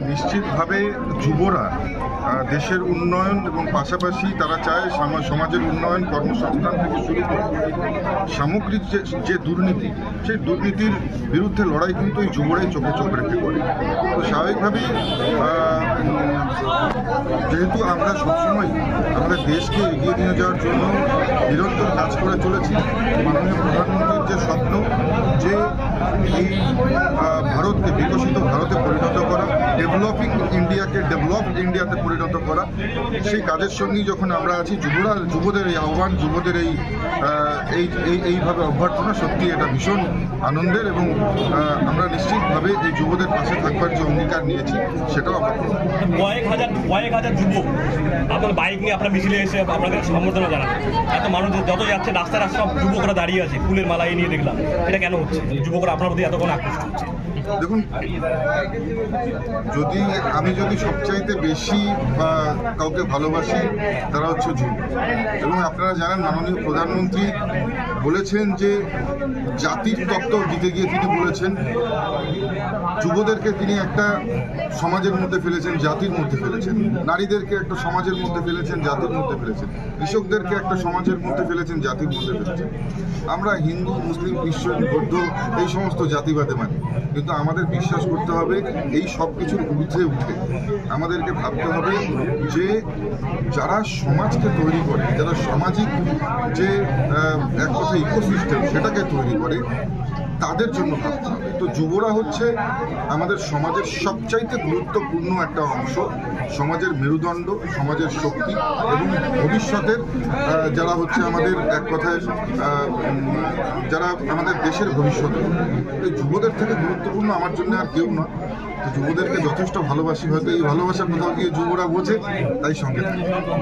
যেভাবে যুবরা দেশের উন্নয়ন এবং পাশাপাশি তারা চায় সামা- সমাজের উন্নয়ন কর্মসংস্থান থেকে শুরু করে সামগ্রিক যে দুর্নীতি, সেই দুর্নীতির বিরুদ্ধে লড়াই কিন্তু এই যুবরাই চোখে চোখ রেখে করে। তো স্বাভাবিকভাবেই যেহেতু আমরা সবসময় আমাদের দেশকে এগিয়ে নিয়ে যাওয়ার জন্য নিরন্তর কাজ করে চলেছি, মাননীয় প্রধানমন্ত্রীর যে স্বপ্ন, যে এই ভারতকে বিকশিত ভারতে পরিণত ডেভেলপিং ইন্ডিয়াকে, ডেভেলপ ইন্ডিয়াতে পরিণত করা। সেই কাজের সঙ্গেই যখন আমরা আছি, যুবরা, যুবদের এই আহ্বান, যুবদের এই এই, এই- এইভাবে অভ্যর্থনা সত্যি এটা ভীষণ আনন্দের এবং আমরা নিশ্চিতভাবে এই যুবদের পাশে থাকবার যে অঙ্গীকার নিয়েছি, সেটাও আমরা কয়েক হাজার কয়েক হাজার যুবক আপনার বাইক নিয়ে আপনার মিছিলে এসে আপনাদের সম্বর্ধনা জানান। এত মানুষ যত যাচ্ছে রাস্তায় রাস্তা যুবকরা দাঁড়িয়ে আছে, ফুলের মালা নিয়ে দেখলাম। এটা কেন হচ্ছে? যুবকরা আপনার প্রতি এতক্ষণ আকৃষ্ট হচ্ছে। দেখুন, যদি আমি যদি সবচাইতে বেশি বা কাউকে ভালোবাসি, তারা হচ্ছে ঝুম। এবং আপনারা জানেন, মাননীয় প্রধানমন্ত্রী বলেছেন যে জাতির তত্ত্ব দিতে গিয়ে তিনি বলেছেন যুবদেরকে তিনি একটা সমাজের মধ্যে ফেলেছেন, জাতির মধ্যে ফেলেছেন। নারীদেরকে একটা সমাজের মধ্যে ফেলেছেন, জাতির মধ্যে ফেলেছেন। কৃষকদেরকে একটা সমাজের মধ্যে ফেলেছেন, জাতির মধ্যে ফেলেছেন। আমরা হিন্দু, মুসলিম, খ্রিস্টান, বৌদ্ধ, এই সমস্ত জাতিবাদে মানি। কিন্তু আমাদের বিশ্বাস করতে হবে, এই সব কিছুর ঊর্ধ্বে উঠে আমাদেরকে ভাবতে হবে যে যারা সমাজকে তৈরি করে, যারা সামাজিক যে এক কথা ইকোসিস্টেম সেটাকে তৈরি করে তাদের জন্য ভাবতে হবে। তো যুবরা হচ্ছে আমাদের সমাজের সবচাইতে গুরুত্বপূর্ণ একটা অংশ, সমাজের মেরুদণ্ড, সমাজের শক্তি এবং ভবিষ্যতের যারা হচ্ছে আমাদের এক কথায় যারা আমাদের দেশের ভবিষ্যৎ। এই যুবদের থেকে গুরুত্বপূর্ণ আমার জন্য আর কেউ না যুবদেরকে যথেষ্ট ভালোবাসি, হয়তো এই ভালোবাসা কোথাও গিয়ে যুবরা বোঝে, তাই সঙ্গে